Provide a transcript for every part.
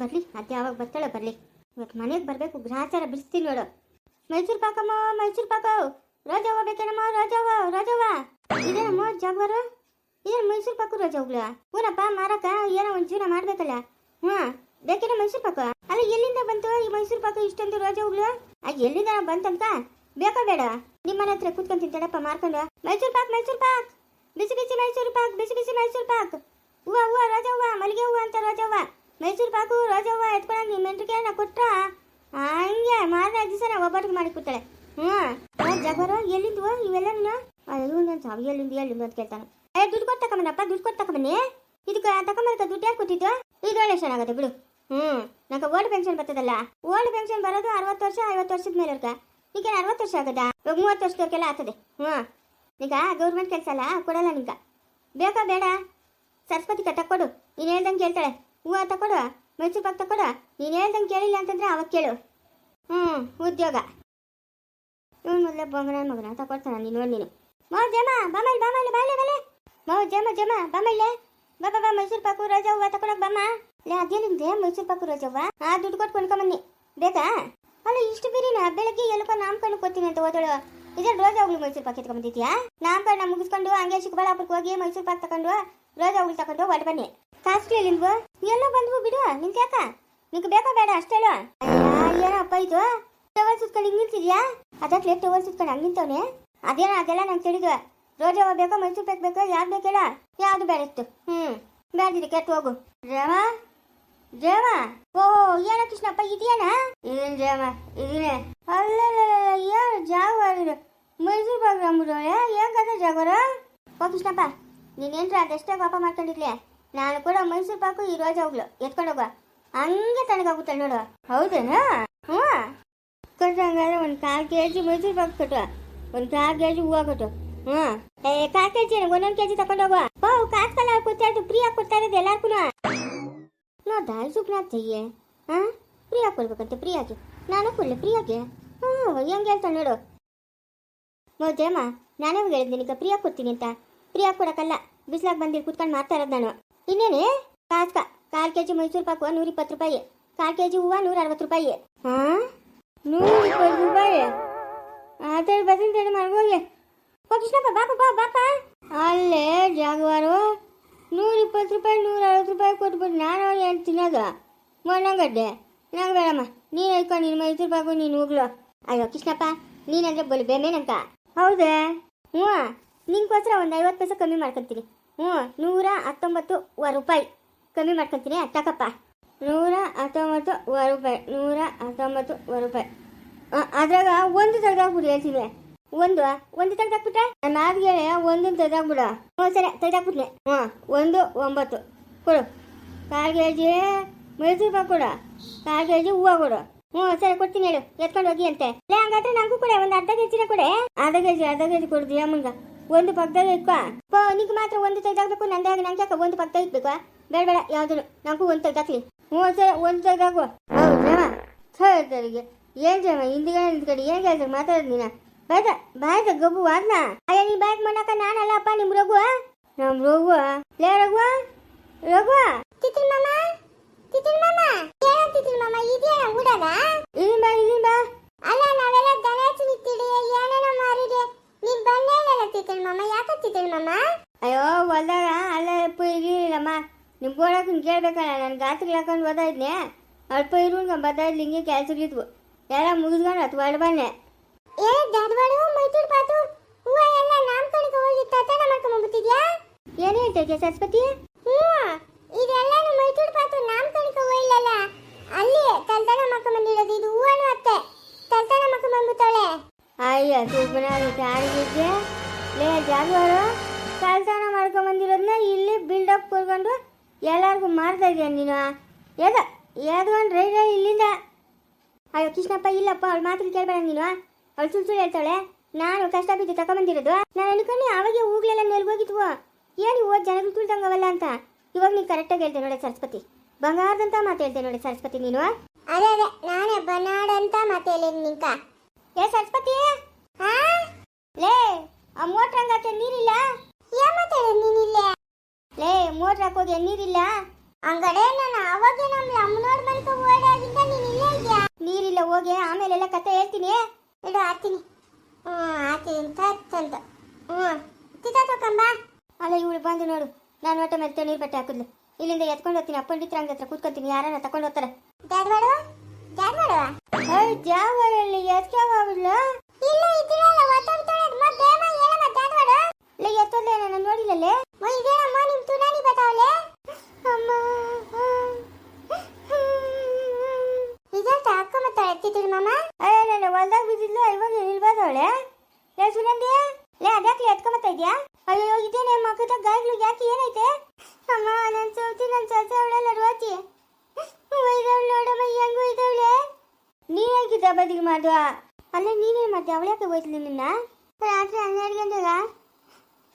ಬರ್ಲಿ, ಅತ್ತೆ ಯಾವಾಗ ಬರ್ತಾಳೆ ಬರ್ಲಿ. ಇವತ್ತು ಮನೆಗೆ ಬರಬೇಕು, ಗ್ರಹಾಚಾರ ಬಿಡಿಸ್ತೀನಿ ನೋಡು. ಮೈಸೂರು ಪಾಕಮ್ಮ, ಮೈಸೂರು ಪಾಕ. ರಾಜವ್ವ ಬೇಕೇನಮ್ಮ? ರಾಜವ್ವ ರಾಜವ್ವ. ಇದೇನಮ್ಮ ಜಾಗ್ವಾರು? ಏನು ಮೈಸೂರು ಪಾಕು ರಾಜವ್ಗಳ ಊನಪ್ಪ ಮಾರಕ ಏನೋ ಒಂದು ಜೀವನ ಮಾಡ್ಬೇಕಲ್ಲ. ಹ್ಞೂ ಬೇಕೇನೋ ಮೈಸೂರು ಪಾಕ? ಅಲ್ಲ, ಎಲ್ಲಿಂದ ಬಂತು ಈ ಮೈಸೂರು ಪಾಕ ಇಷ್ಟೊಂದು ರಾಜವ್ಗಳು ಅದು ಎಲ್ಲಿಂದ ಬಂತಂತ? ಬೇಕೋ ಬೇಡ. ನಿಮ್ಮನೆ ಹತ್ರ ಕೂತ್ಕೊಂಡು ತಿಂತಾಡಪ್ಪ ಮಾರ್ಕೊಂಡು. ಮೈಸೂರು ಪಾಕ್ ಮೈಸೂರು ಪಾಕ್. ಬಿಸಿ ಬಿಸಿ ಮೈಸೂರು ಪಾಕ್, ಬಿಸಿ ಬಿಸಿ ಮೈಸೂರು ಪಾಕ್. ಹೂವ ಹೂವ, ರಾಜವ್ವ, ಮಲ್ಲಿಗೆ ಹೂವ ಅಂತ ರಾಜವ್ವ. ಮೈಸೂರು ಪಾಕು ರೋಜವ್ವ ಎತ್ಕೊಂಡು ನಿಮ್ಮ ಮೆಂಟ್ರಿಗೆ ನಾ ಕೊಟ್ರ? ಹಂಗೆ ಮಾರನೇ ದಿವಸ ಒಬ್ಬರಿಗೆ ಮಾಡಿ ಕೂತಾಳೆ. ಹ್ಞೂ ಜಗರ ಎಲ್ಲಿಂದು ಇವೆಲ್ಲ ನಾನು? ಸಾವು ಎಲ್ಲಿಂದ ಎಲ್ಲಿಂದ ಅಂತ ಕೇಳ್ತಾನೆ. ಏ, ದುಡ್ಡು ಕೊಟ್ಟು ತಕೊಂಬನಪ್ಪ ದುಡ್ಡು ಕೊಟ್ಟು ತಗೊಂಬನ್ನಿ. ಇದಕ್ಕೆ ತಕೊಂಬರ್ಕ ದುಡ್ಡು ಯಾಕೆ ಕೊಟ್ಟಿದ್ದು ಇದು ಒಳ್ಳೆ ಚೆನ್ನಾಗತ್ತೆ ಬಿಡು. ಹ್ಞೂ ನಂಗೆ ಓಲ್ಡ್ ಪೆನ್ಷನ್ ಬರ್ತದಲ್ಲ. ಓಲ್ಡ್ ಪೆನ್ಷನ್ ಬರೋದು ಅರವತ್ತು ವರ್ಷ, ಐವತ್ತು ವರ್ಷದ ಮೇಲೆ ಅವ್ರಿಗೆ ಈಗ ಅರವತ್ತು ವರ್ಷ ಆಗದ ಇವಾಗ ಮೂವತ್ತು ವರ್ಷದವ್ರಿಗೆಲ್ಲ ಆಗ್ತದೆ. ಹ್ಞೂ ಈಗ ಗೌರ್ಮೆಂಟ್ ಕೆಲಸ ಅಲ್ಲ, ಕೊಡಲ್ಲ ನಿಂಗ. ಬೇಕಾ ಬೇಡ? ಸರಸ್ವತಿ ತಕ್ಕೊಡು ನೀನು ಹೇಳ್ದಂಗೆ ಕೇಳ್ತಾಳೆ. ಹೂವು ತಕೊಡು ಮೈಸೂರು ಪಾಕ್ ತಕೊಡು ನೀನು ಹೇಳ್ದಂಗೆ ಕೇಳಿಲ್ಲ ಅಂತಂದ್ರೆ ಅವಾಗ ಕೇಳು. ಹ್ಞೂ ಉದ್ಯೋಗ. ಇವನು ಮೊದಲೇ ಬೊಂಗನ ಮಗನ ತಕೊಡ್ತಾನ ನೀನು ನೋಡಿ ನೀನು. ಮಾವ, ಜಮ ಬಾಮಲ್ ಬಾಮಲ್ ಬಾಲೆ ಬಾಲೆ ಮಾವ, ಜಮ ಜಮ ಬಾಮಲ್ಲೆ ಬಾ ಬಾ ಮೈಸೂರು ಪಾಕು, ರಾಜ ಹೂವ ತಕೊಳಕ್ ಬಾಮ ಲೇ ಅದೇನಿದೆ ಮೈಸೂರು ಪಾಕು ರಾಜವ್ವ ಆ, ದುಡ್ಡು ಕೊಟ್ಟು ಕೊಂಡ್ಕೊಂಬನ್ನಿ ಬೇಕಾ? ಅಲ್ಲ, ಇಷ್ಟು ಬಿರಿನ? ಬೆಳಗ್ಗೆ ಎಲ್ಲಪ್ಪ ನಾಮಕರಣ ಕೊಡ್ತೀನಿ ಅಂತ ಓದಳು ಇದ್ರ ರೋಜ ಹೋಗ್ಲಿ ಮೈಸೂರು ಪಾಕ್ ಎತ್ಕೊಂಡ್ಬಂದಿದ್ಯಾ ನಾಮಕರಣ ಮುಗಿಸ್ಕೊಂಡು ಹಂಗೆ ಚಿಕ್ಕಬಳ್ಳಾಪುರಕ್ಕೆ ಹೋಗಿ ಮೈಸೂರು ಪಾಕ್ ತಕೊಂಡು ರೋಜ ಹೋಗ್ಲಿ ತಕೊಂಡು ಹೊರಟು ಬನ್ನಿ. ಕಾಸ್ಟ್ಲಿ ನಿಮ್ದು ಎಲ್ಲ ಬಂದ್ವು ಬಿಡು ನಿಂಗೆ ಯಾಕ? ನಿಂಗೆ ಬೇಕಾ ಬೇಡ, ಅಷ್ಟೇ ಏನಪ್ಪ ಇದು? ಟವಲ್ ಸುತ್ಕೊಂಡು ಹಿಂಗೆ ನಿಂತಿದ್ಯಾ? ಅದಕ್ಕೆ ಟವಲ್ ಸುತ್ಕೊಂಡು ಹಂಗೆ ನಿಂತವನೆ. ಅದೇನೋ ಅದೆಲ್ಲ ನಂಗೆ ತಿಳಿದು. ರೋಜ್ ಯಾವ ಬೇಕೋ, ಮೈಸೂರು ಪಾಕ್ ಬೇಕೋ, ಯಾವ್ದು ಬೇಕೇಳ ಯಾವ್ದು ಬೇಡ ಇತ್ತು? ಹ್ಞೂ ಬೇಡದಿರಿ ಕೆಟ್ಟು ಹೋಗು. ಜಮ ಜಮ ಓ ಏನೋ ಕೃಷ್ಣಪ್ಪ ಇದೆಯೇನಾ ಇದೇನು ಜಮ ಇದೀನೆ. ಅಲ್ಲಲ್ಲ ಏನು ಜಾಗವಾಗಿದೆ ಮೈಸೂರು ಬಾಗ್ರಾಮ್ ಏನ್ ಕಥೆ ಜಾಗರ ಓ, ಕೃಷ್ಣಪ್ಪ ನೀನೇನ್ರ ಅದೆಷ್ಟೇ ಪಾಪ ಮಾಡ್ಕೊಂಡಿರ್ಲಿ ನಾನು ಕೂಡ ಮೈಸೂರು ಪಾಕು ಈ ರೋಜ ಹೋಗ್ಲು ಎತ್ಕೊಂಡು ಹೋಗು ಹಂಗೆ ತಣ್ಣಗಾಗುತ್ತೆ ನೋಡು. ಹೌದೇನಾ? ಹ್ಞೂ. ಕೊಟ್ಟಂಗಾದ್ರೆ ಒಂದು ಕಾಲು ಕೆ ಜಿ ಮೈಸೂರು ಪಾಕು ಕೊಟ್ಟು ಒಂದು ಕಾಲು ಕೆ ಜಿ ಹೂವು ಕೊಟ್ಟು ಹ್ಞೂ. ಏ, ಕಾಲು ಕೆ ಜಿ ಒಂದೊಂದು ಕೆ ಜಿ ತಗೊಂಡು ಹೋಗುವ. ಓ ಕಾಸು ಕಲ್ಲ ಕೊಡ್ತಾ ಇದ್ದು ಫ್ರೀ ಆಗಿ ಕೊಡ್ತಾ ಇರೋದು ಎಲ್ಲಾರ್ಗೂ ನೋ, ದಾಲ್ ಸುಪ್ನ ತೆಯ್ಯೆ ಹಾಂ? ಫ್ರೀ ಆಗಿ ಕೊಡ್ಬೇಕಂತೆ ಫ್ರೀ ಆಗಿ ನಾನು ಕೊಡಲಿ ಫ್ರೀ ಆಗಿ ಹ್ಞೂ, ಹೆಂಗೆ ಹೇಳ್ತಾಳೆ ನೋಡು. ಮೋಜಮ್ಮ ನಾನೇ ಹೇಳಿದ್ದೀನಿ ಹೇಳಿದ್ದೆ ನಿನಗೆ ಫ್ರೀ ಆಗಿ ಕೊಡ್ತೀನಿ ಅಂತ. ಫ್ರೀ ಆಗಿ ಕೊಡೋಕ್ಕಲ್ಲ. ಬಿಸಿಲಾಗಿ ಬಂದಿರು ಕುತ್ಕೊಂಡು ಮಾಡ್ತಾ ಇರೋದು ನಾನು. ಇನ್ನೇನೆ ಕಾಸ್ಕ ಕಾಲು ಕೆ ಜಿ ಮೈಸೂರು ಪಾಕು ನೂರ ಇಪ್ಪತ್ತು ರೂಪಾಯಿ, ಕಾಲು ಕೆ ಜಿ ಹೂವು ನೂರ ಅರವತ್ತು ರೂಪಾಯಿ. ಹಾಂ? ನೂರ ಇಪ್ಪತ್ತು ರೂಪಾಯಿ ಆತರ ಬಸಂತ ಮಾಡ್ಬೋಗೆ ಓ ಕೃಷ್ಣಪ್ಪ ಬಾಪ ಬಾ ಬಾಪ ಅಲ್ಲೇ ಜಾಗವಾರು ನೂರ ಇಪ್ಪತ್ತು ರೂಪಾಯಿ ನೂರ ಅರವತ್ತು ರೂಪಾಯಿ ಕೊಟ್ಬಿಟ್ಟು ನಾನು ಏನು ತಿನ್ನೋದು. ಮೊನ್ನಂಗಡ್ಡೆ. ನಂಗೆ ಬೇಡಮ್ಮ. ನೀನು ಐಕೊಂಡು ನೀನು ಮೈಸೂರು ಪಾಕು, ನೀನು ಹೋಗ್ಲು. ಅಯ್ಯೋ ಕೃಷ್ಣಪ್ಪ ನೀನಂದ್ರೆ ಬಲು ಬೇಮೇನಂತ. ಹೌದೇ? ಹ್ಞೂ. ನಿಂಗೋಸ್ಕರ ಒಂದು ಐವತ್ತು ಪೈಸೆ ಕಮ್ಮಿ ಮಾಡ್ಕೊತೀನಿ. ಹ್ಞೂ, ನೂರ ಹತ್ತೊಂಬತ್ತು ರೂಪಾಯಿ. ಕಮ್ಮಿ ಮಾಡ್ಕೊತೀನಿ ತಕಪ್ಪ ನೂರ ಹತ್ತೊಂಬತ್ತು ರೂಪಾಯಿ, ನೂರ ಹತ್ತೊಂಬತ್ತು ರೂಪಾಯಿ. ಅದ್ರಾಗ ಒಂದು ತೆಗ್ದಾಕ್ಬಿಡು ಹೇಳ್ತೀನಿ ಒಂದು ಒಂದು ತೆಗ್ದಾಕ್ಬಿಟ್ರೆ? ನನ್ನ ಮಾತಿಗೆ ಒಂದು ತೆಗ್ದಾಕ್ಬಿಡು. ಹ್ಞೂ, ಸರಿ ತೆಗ್ದಾಕ್ಬಿಟ್ನೆ ಹ್ಞೂ, ಒಂದು, ಒಂಬತ್ತು. ಕೊಡು. ಕಾಲು ಕೆ ಜಿ ಮೈಸೂರು ಪಾಕ್ ಕೊಡು. ಕಾಲು ಕೆ ಜಿ ಹೂವು ಕೊಡು. ಹ್ಞೂ, ಸರಿ, ಕೊಡ್ತೀನಿ ಹೇಳು. ಎತ್ಕೊಂಡು ಹೋಗಿ ಅಂತೆ. ಹಂಗಾದ್ರೆ ನಂಗೂ ಕೊಡೆ, ಒಂದು ಅರ್ಧ ಕೆ ಜಿನ ಕೊಡೆ ಅರ್ಧ ಕೆ ಜಿ, ಅರ್ಧ ಕೆಜಿ ಜಿ ಮುಂದೆ ಒಂದು ಪಕ್ಕದಾಗ ಇಟ್ಕೋ. ಪೋ ನಿಂಗೆ ಮಾತ್ರ ಒಂದು ತೆಗ್ದಾಕ್ಬೇಕು ನಂದಾಗ ನಂಗೆ ಯಾಕೆ ಒಂದು ಪಕ್ಕದಾಗ ಇಟ್ಬೇಕು ಬೇಡ ಬೇಡ ಯಾವ್ದು ನಂಗೂ ಒಂದು ತೆಗ್ದಾಕ್ಲಿ ಹ್ಞೂ ಸರಿ ಒಂದು ತೆಗ್ದಾಕು ಹೌದಾ ಸರಿಗೆ. ಏನ್ ಜಮ ಹಿಂದಿಗೆ ಹಿಂದ್ಗಡೆ ಏನ್ ಕೆಲಸ ಮಾತಾಡೋದು ನೀನ? ಬಾಯ್ತ ಬಾಯ್ದ ಗಬ್ಬು ವಾದ್ನ ಅಯ್ಯ ನೀ ಬಾಯ್ ಮಾಡಕ ನಾನಲ್ಲ ಅಪ್ಪ ನಿಮ್ ರಘು ನಮ್ ರಘು ಲೇ ರಘು ರಘು ತಿತಿಲ್ ಮಾಮ? ತಿತಿಲ್ ಮಾಮ? ಏನ ತಿತಿಲ್ ಮಾಮ ಇದೇನ ಊಡನ ಇಲ್ಲಿ ಬಾ ಇಲ್ಲಿ ಬಾ. ಅಲ್ಲ ನಾವೆಲ್ಲ ದನ ಚಿನಿತ್ತಿಡಿ ಏನೇನ ಮಾರಿದೆ ನೀನ್ ಬಂದೇ ಇಲ್ಲ ತಿತಿಲ್ ಮಾಮ ಯಾಕ ತಿತಿಲ್ ಮಾಮ? ಅಯ್ಯೋ ಹೊಲ್ದಾಗ ಅಲ್ಲ ಅಲ್ಪ ಇರ್ಲಿಲ್ಲಮ್ಮ ನಿಮ್ ಗೋಳಕ್ಕನ್ ಕೇಳ್ಬೇಕಲ್ಲ ನಾನು ಗಾತ್ರಿ ಹಾಕೊಂಡು ಓದಾ ಇದ್ನೆ. ಅಲ್ಪ ಇರುಣ್ಕೊಂಡ್ ಬರ್ತಾ ಇದ್ಲಿ ಹಿಂಗೆ ಕೆಲ್ಸಗಳಿದ್ವು ಎಲ್ಲ ಮುಗಿಸ್ಕೊಂಡು ಹತ್ತು ಹೊರಡು ಬನ್ನೆ ಏ ಧಾರವಾಡ ಮೈಸೂರು ಪಾತು ಹೂವ ಎಲ್ಲ ನಾಮಕರಣಕ್ಕೆ ಹೋಗಿ ತತನ ಮಾಡ್ಕೊಂಡ್ ಬಂದ್ಬಿಟ್ಟಿದ್ಯಾ? ಏನ್ ಹೇಳ್ತಾ ಸರಸ್ವತಿ? ಹ್ಞೂ ಇದೆಲ್ಲ ಮೈಸೂರು ಪಾತು ನಾಮಕರಣಕ್ಕೆ ಹೋಗಿಲ್ಲಲ್ಲ ಅಲ್ಲಿ ತಲ್ತನ ಮಾಡ್ಕೊಂಡ್ ಬಂದಿರೋದು ಇದು ಹೂವನು ಅತ್ತೆ ತಲ್ತನ ಮಾಡ್ಕೊಂಡ್ ಬಂದ್ಬಿಟ್ಟಾಳೆ ಅಯ್ಯ ಸುಬ್ಬನ ತಾಳಿಗೆ ಲೇ ಜಾನುವಾರು ಕಳ್ತನ ಮಾಡ್ಕೊಂಡ್ ಬಂದಿರೋದನ್ನ ಇಲ್ಲಿ ಬಿಲ್ಡಪ್ ಕೊಡ್ಕೊಂಡು ಎಲ್ಲರಿಗೂ ಮಾಡ್ತಾ ಇದೀಯ ನೀನು. ಎದ ಎದ್ಕೊಂಡು ರೈ ರೈ ಇಲ್ಲಿಂದ? ಅಯ್ಯೋ ಕೃಷ್ಣಪ್ಪ ಇಲ್ಲಪ್ಪ ಅವ್ಳು ಮಾತ್ರ ಕೇಳಬೇಡ ನೀನು. ಅವಳು ಸುಳ್ಳು ಸುಳ್ಳು ಹೇಳ್ತಾಳೆ. ನಾನು ಕಷ್ಟ ಬಿದ್ದು ತಗೊಂಬಂದಿರೋದು ನಾನು ಅನ್ಕೊಂಡು ಅವಾಗೆ ಹೂಗಳೆಲ್ಲ ನೆಲ್ಗೋಗಿದ್ವು ಏನು ಓದ್ ಜನಗಳು ತುಳ್ದಂಗವಲ್ಲ ಅಂತ. ಇವಾಗ ನೀನು ಕರೆಕ್ಟಾಗಿ ಹೇಳ್ದೆ ನೋಡಿ ಸರಸ್ವತಿ. ಬಂಗಾರದಂತ ಮಾತು ಹೇಳ್ದೆ ನೋಡಿ ಸರಸ್ವತಿ ನೀನು. ಅದೇ ಅದೇ ನಾನೇ ಬನಾಡಂತ ಮಾತು ಹೇಳಿದ್ ನಿಂಕ. ಏ ಸರಸ್ವತಿ! ಲೇ ಆ ಮೋಟ್ರ್ ಹಂಗಾಕೆ ನೀರಿಲ್ಲ? ಏನ್ ಮಾತಾಡೋದು ನೀನಿಲ್ಲ ಲೇ ಮೋಟ್ರ್ ಹಾಕೋಗೆ ನೀರಿಲ್ಲ? ಹಂಗಡೆ ನಾನು ಅವಾಗ ನಮ್ಮ ಅಮ್ಮನೋಡ್ ಹೋಗಿ ಆಮೇಲೆ ಎಲ್ಲ ಕತೆ ಹೇಳ್ತೀನಿ. ಇಡು ಆಡ್ತೀನಿ ಹ್ಞೂ ಆಡ್ತೀನಿ ಅಂತ. ತಂದು ಹ್ಞೂ ತಿತ್ತಾಕಂಬ ಅಲ್ಲ ಇವಳು ಬಂದು ನೋಡು. ನಾನು ಹೊಟ್ಟೆ ಮೇಲೆ ನೀರು ಬಟ್ಟೆ ಹಾಕಿದ್ಲು. ಇಲ್ಲಿಂದ ಎತ್ಕೊಂಡು ಹೋಗ್ತೀನಿ ಅಪ್ಪಂಡಿತ್ರ ಹಂಗ ಹತ್ರ ಕೂತ್ಕೊಂತೀನಿ ಯಾರನ್ನ ತಕೊಂಡು ಹೋಗ್ತಾರೆ. ಜಾಡ್ ಮಾಡುವ ಜಾಡ್ ಮಾಡುವ ಜಾವರಲ್ಲಿ ಎತ್ಕೆ ಇಲ್ಲ ಇದ್ರಲ್ಲ ಒತ್ತೊಂತಾಳೆ ಮತ್ತೆ ಬೇಮ ಏನಮ್ಮ ಜಾಡ್ವಾಡು ಲೇ ನಾನು ಓ ಇದೇನಮ್ಮ ನಿಮ್ ತುನಾನಿ ಬತಾವಲೆ ಅಮ್ಮ ಇದೆಂತ ಅಕ್ಕ ಮತ್ತೆ ಎತ್ತಿದ್ರು ಮಾಮ? ಅಯ್ಯ ನಾನು ಬಿದ್ದಿಲ್ಲ ಇವಾಗ ಇಲ್ಬೋದವಳೆ ಲೇ, ಸುನಂದಿ? ಲೇ ಅದ್ಯಾಕೆ ಎತ್ಕೊಂಬತ್ತಾ ಅಯ್ಯೋ ಇದೇನೇ ಮಕ್ಕದ ಗಾಯಗಳು ಯಾಕೆ ಏನೈತೆ? ಅಮ್ಮ, ನನ್ ಸೌತಿ ನನ್ ಸೊಸೆ ರೋಚಿ ಒಯ್ದವಳು ನೋಡಮ್ಮ, ಹೆಂಗು ಇದ್ದವಳೆ ನೀ ಹೇಗಿದ್ದ ಬದಿಗೆ ಮಾಡುವ ಅಲ್ಲ ನೀನೇ ಮತ್ತೆ ಅವಳಕ್ಕೆ ಹೋಯ್ತು ನಿನ್ನ? ರಾತ್ರಿ ಹನ್ನೆರಡು ಗಂಟೆಗ?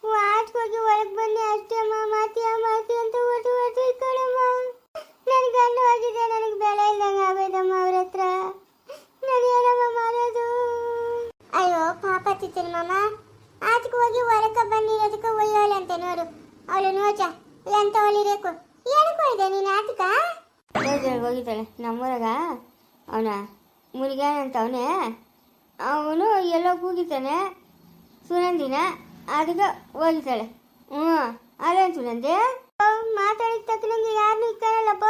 ವಾಟ್ಗೆ ಹೋಗಿ ಒಳಗೆ ಬನ್ನಿ ಅಷ್ಟೇ ಅಮ್ಮ ಮಾತಿ ಮಾತಿ ಅಂತ ಓಟು ಓಟು ಇಟ್ಕೊಳಮ್ಮ ನನ್ನ ಗಂಡು ಹೋಗಿದೆ, ನನಗೆ ಬೆಲೆ ಇಲ್ಲಂಗೆ ಆಗೋಯ್ತಮ್ಮ ಅವ್ರ ಹತ್ರ. ನಾನು ಏನಮ್ಮ ಮಾಡೋದು? ಅಯ್ಯೋ, ಪಾಪ ಚಿತ್ತನ ಮಾಮ. ಆಚೆಗೆ ಹೋಗಿ ಹೊರಕ ಬಂದಿರೋದಕ್ಕೆ ಒಯ್ಯೋಳೆ ಅಂತ ನೋಡು. ಅವಳು ನೋಚ ಎಂತ ಒಲಿರೇಕು ಏನಕ್ಕೆ ಹೋಯ್ದೆ ನೀನು ಆಚಕ ಹೋಗಿದ್ದಾಳೆ ನಮ್ಮೂರಾಗ ಅವನ ಮುನಿಗಾನ ಅಂತ ಅವನೇ. ಅವನು ಎಲ್ಲೋ ಕೂಗಿತಾನೆ ಸುನಂದಿನ ಅದಕ್ಕೆ ಹೋಗಿದ್ದಾಳೆ ಹ್ಞೂ ಅದೇ ಸುನಂದಿ. ಮಾತಾಡಿದ ತಕ್ಕನಂಗೆ ಯಾರನ್ನೂ ಇಕ್ಕಳಲ್ಲಪ್ಪ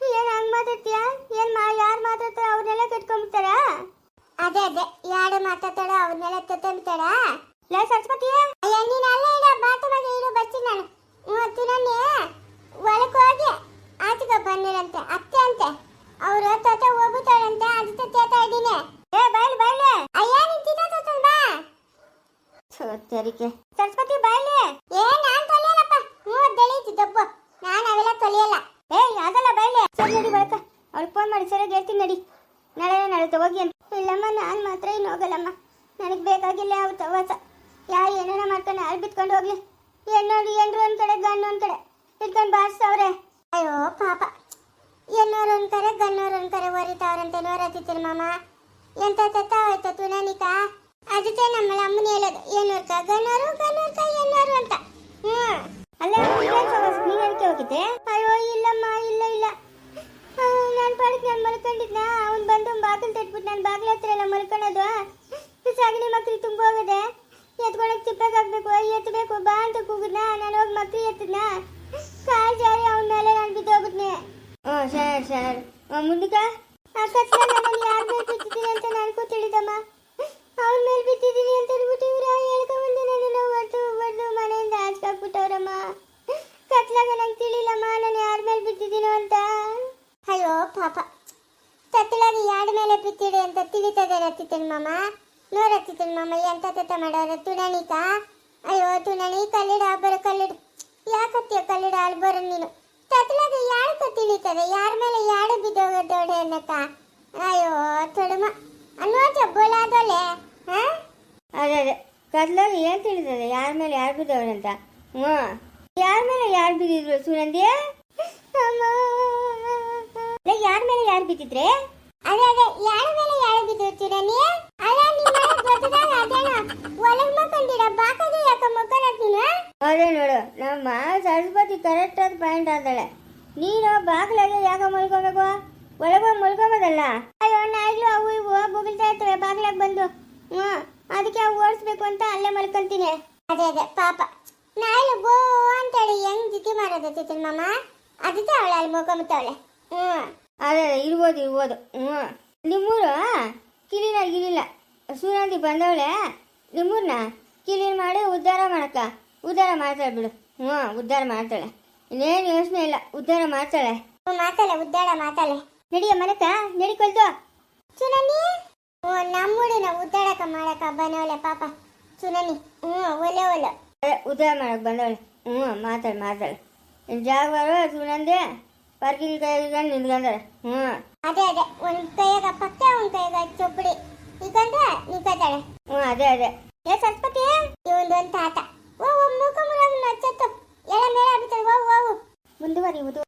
ಏನು ಹಂಗೆ ಮಾತಾಡ್ತೀಯ? ಏನು ಮಾ ಯಾರು ಮಾತಾಡ್ತಾರೆ ಅವ್ರನ್ನೆಲ್ಲ ಕಟ್ಕೊಂಡ್ಬಿಡ್ತಾರ ಅದೇ ಅದೇ ಯಾರು ಮಾತಾಡ್ತಾರ ಅವ್ರನ್ನೆಲ್ಲ ತತ್ತಂಬಿತಾಳ ಲೇ ಸರಸ್ವತಿ. ಅಯ್ಯ ನೀನು ಅಲ್ಲೇ ಇಡ ಬಾತ್ರೂಮಾಗೆ ಇಡು ಬರ್ತೀನಿ ನಾನು ನನ್ನೇ ಒಳಗೆ ಹೋಗಿ ಆಚೆಗೆ ಬಂದಿರಂತೆ ಅತ್ತೆ ಅಂತೆ ಅವ್ರ ತತ ಹೋಗ್ಬಿಟ್ಟಾಳಂತೆ ಅದಕ್ಕೆ ತೇತಾ ಇದ್ದೀನಿ ಏ ಬಾಯ್ಲಿ ಬಾಯ್ಲಿ ಅಯ್ಯ ನೀನ್ ತಿನ್ನ ಬಾ ತೆರಿಗೆ ಸರಸ್ವತಿ ಬಾಯ್ಲೆ. ಏ, ನಾನ್ ತೊಲಿಯಲ್ಲಪ್ಪ ಹ್ಞೂ ದಳಿತಿ ದಬ್ಬು. ನಾನು ಅವೆಲ್ಲ ತೊಲಿಯಲ್ಲ ಏ ಆಗಲ್ಲ ಬಾಯ್ಲೆ. ಸರಿ ನಡಿ ಬಳಕ ಅವ್ಳು ಫೋನ್ ಮಾಡಿ ಸರಿಯಾಗಿ ಹೇಳ್ತೀನಿ ನಡಿ. ನಾಳೆ ನಾಳೆ ತಗೋಗಿ ಅಂತ. ಇಲ್ಲಮ್ಮ, ನಾನು ಮಾತ್ರ ಇನ್ನು ಹೋಗಲ್ಲಮ್ಮ. ನನಗೆ ಬೇಕಾಗಿಲ್ಲ ಅವ್ರ ತವಾಸ ಯಾರು ಏನೇನ ಮಾಡ್ಕೊಂಡು ಯಾರು ಬಿತ್ಕೊಂಡು ಹೋಗ್ಲಿ. ಎಣ್ಣು ಎಲ್ರು ಒಂದ್ ಕಡೆ ಗಣ್ಣು ಒಂದ್ ಕಡೆ. ಇಟ್ಕೊಂಡು ಬಾರಿಸವ್ರೆ. ಅಯ್ಯೋ, ಪಾಪ. ಎನ್ನೋರು ಅಂತಾರೆ ಗನ್ನೋರು ಕರೆ, ಒರಿತಾವ್ರಂತೆ ನೋರತ್ತಿತ್ತಿನ ಮಾಮ. ಎಂತ ತತ್ತ ಆಯ್ತು ತುನಾನಿಕ? ಅದಕ್ಕೆ ನಮ್ಮ ಅಮ್ಮನ ಹೇಳೋದು ಏನು ಗನ್ನೋರು ಗನ್ನೋರ್ಕ ಎನ್ನೋರು ಅಂತ. ಹ್ಮ್. ಅಲ್ಲ ನೀನ್ ಅದಕ್ಕೆ ಹೋಗಿದ್ದೆ? ಅಯ್ಯೋ, ಇಲ್ಲಮ್ಮ, ಇಲ್ಲ ಇಲ್ಲ. ನಾನು ಪಾಡಕ್ಕೆ ನಾನು ಮಲ್ಕೊಂಡಿದ್ನ. ಅವ್ನು ಬಂದು ಬಾಗಿಲು ತಟ್ಬಿಟ್ಟು ನಾನು ಬಾಗಿಲ ಹತ್ರ ಎಲ್ಲ ಮಲ್ಕೊಳ್ಳೋದು ಸಗಣಿ ಮಕ್ಳು ತುಂಬ ಹೋಗಿದೆ. ಎತ್ಕೊಳಕ್ ತಿಪ್ಪಕ್ಕೆ ಹಾಕ್ಬೇಕು ಎತ್ತಬೇಕು ಬಾ ಅಂತ ಕೂಗಿದ್ನ. ನಾನು ಹೋಗಿ ಮಕ್ಳು ಎತ್ತದ್ನ. ಕಾಲು ಜಾರಿ ಅವನ ಮೇಲೆ ನಾನು ಬಿದ್ದೋಗ್ಬಿಟ್ನೆ. ಹ್ಞೂ ಸರ್ ಸರ್. ಮುಂದಕ್ಕೆ ಯಾರ ಬಿದ್ದಿದ್ದೀನಿ ಅಂತ ನನಗೂ ತಿಳಿದಮ್ಮ ಅವನ ಮೇಲೆ ಬಿದ್ದಿದ್ದೀನಿ ಅಂತ ಹೇಳ್ಬಿಟ್ಟು ಇವ್ರು ಹೇಳ್ಕೊಂಬಂದು ನನ್ನ ಒಟ್ಟು ಒಟ್ಟು ಮನೆಯಿಂದ ಹಾಕ್ಬಿಟ್ಟವ್ರಮ್ಮ ಕತ್ಲಾಗ ನಂಗೆ ತಿಳಿಲಮ್ಮ, ನಾನು ಯಾರ ಮೇಲೆ ಬಿದ್ದಿದ್ದೀನೋ ಅಂತ. ಅಯ್ಯೋ, ಪಾಪ. ತತ್ತಲಾಗಿ ಯಾರ ಮೇಲೆ ಬಿತ್ತಿಡೆ ಅಂತ ತಿಳಿತದೆ ರತ್ತಿತನ್ ಮಾಮ ನೋ ರತ್ತಿತನ್ ಮಾಮ ಎಂತ ತತ್ತ ಮಾಡೋರ? ತುಣಣಿಕ ಅಯ್ಯೋ ತುಣಣಿ ಕಲ್ಲಿಡ ಬರೋ ಕಲ್ಲಿಡು. ಯಾಕತ್ತೀಯ ಕಲ್ಲಿಡ ಅಲ್ಲಿ ಬರೋ ನೀನು ತತ್ತಲಾಗಿ ಯಾಡಕ ತಿಳಿತದೆ? ಯಾರ ಮೇಲೆ ಯಾರು ಬಿದ್ದೋಗದೋಡೆ ಅನ್ನಕ್ಕ ಅಯ್ಯೋ ತೊಡಮ ಅನ್ನೋಜ ಬೋಲಾದೋಳೆ ಹಾ ಅದೇ ಅದೇ. ಕತ್ಲಾಗ ಏನು ತಿಳಿದದೆ ಯಾರ ಮೇಲೆ ಯಾರು ಅಂತ? ಹ್ಞೂ ಯಾರ ಮೇಲೆ ಯಾರು ಬಿದ್ದಿದ್ರು ಸುನಂದಿ? ಯಾರ ಮೇಲೆ ಯಾರು ಬಿದ್ದಿದ್ರೆ? ಅದೇ ಅದೇ. ಯಾರ ಮೇಲೆ ಯಾರು ಬಿದ್ದು ನೀ ಅಲ್ಲ ನಿಮ್ಮ ದೊಡ್ಡದಾಗ ಅದೇನ ಯಾಕ ಮಕ್ಕಳತ್ತೀನ ಅದೇ ನೋಡು ನಮ್ಮ ಸರಸ್ವತಿ ಕರೆಕ್ಟ್ ಆದ ಪಾಯಿಂಟ್ ಆದಳೆ ನೀನು ಬಾಗಿಲಾಗೆ ಯಾಕ ಮಲ್ಕೋಬೇಕು? ಒಳಗೆ ಮಲ್ಕೋಬೋದಲ್ಲ? ಅಯ್ಯೋ, ನಾಯಿಗಳು ಅವು ಇವು ಬುಗಿಲ್ತಾ ಇರ್ತವೆ ಬಾಗ್ಲಾಗ ಬಂದು. ಹ್ಞೂ ಅದಕ್ಕೆ ಅವು ಓಡಿಸ್ಬೇಕು ಅಂತ ಅಲ್ಲೇ ಮಲ್ಕೊಂತೀನಿ. ಅದೇ ಅದೇ ಪಾಪ. ನಾಯಿಲು ಬೋ ಅಂತೇಳಿ ಹೆಂಗ್ ಜಿತಿ ಮಾಡೋದು ಚಿತ್ರ ಮಾಮ? ಅದಕ್ಕೆ ಅವಳೆ ಅಲ್ಲಿ ಮಲ್ಕೊಂಬಿಟ್ಟವಳೆ ಹ್ಞೂ ಅದೇ ಇರ್ಬೋದು ಇರ್ಬೋದು. ಹ್ಞೂ ನಿಮ್ಮೂರು ಕಿರಿನ ಗಿರಿಲ್ಲ ಸೂರ್ಯಂತಿ ಬಂದವಳೆ? ನಿಮ್ಮೂರ್ನ ಕಿರಿನ್ ಮಾಡಿ ಉದ್ಧಾರ ಮಾಡಕ್ಕ ಉದ್ಧಾರ ಮಾಡ್ತಾಳೆ ಬಿಡು. ಹ್ಞೂ ಉದ್ಧಾರ ಮಾಡ್ತಾಳೆ. ಇನ್ನೇನು ಯೋಚನೆ ಇಲ್ಲ ಉದ್ಧಾರ ಮಾಡ್ತಾಳೆ. ಮಾತಾಳೆ ಉದ್ದಾರ ಮಾತಾಳೆ ನಡಿಯ ಮನಕ ನಡಿಕೊಳ್ತು ಸುನನಿ ಓ ನಮ್ಮೂಡಿನ ಉದ್ದಾಡಕ ಮಾಡಕ ಬನವಳೆ ಪಾಪ. ಸುನನಿ ಹ್ಞೂ ಒಲೆ ಒಲೆ. ಉದ್ದಾರ ಮಾಡಕ್ ಬಂದವಳೆ ಹ್ಞೂ ಮಾತಾಡಿ ಮಾತಾಡಿ. ಜಾಗ ಬರೋ ಸುನಂದೆ ಪಾರ್ಕಿಂಗ್ ಕೈಗೊಂಡು ನಿಂತ್ಕೊಂಡಾರೆ. ಹ್ಞೂ. ಅದೇ ಅದೇ. ಒಂದು ಕೈಯಾಗ ಪಕ್ಕ ಒಂದು ಕೈಯಾಗ ಚೊಪ್ಪಡಿ. ನಿಂತ್ಕೊಂಡ್ರೆ ನಿಂತ್ಕೊತಾಳೆ. ಹ್ಞೂ ಅದೇ ಅದೇ. ಏ ಸರಸ್ವತಿ ಇವೊಂದೊಂದು ತಾತ. ಓ ಮುಖ ಮುಖ ನಚ್ಚತ್ತು ಓ ಓ. ಮುಂದುವರಿಯುವುದು.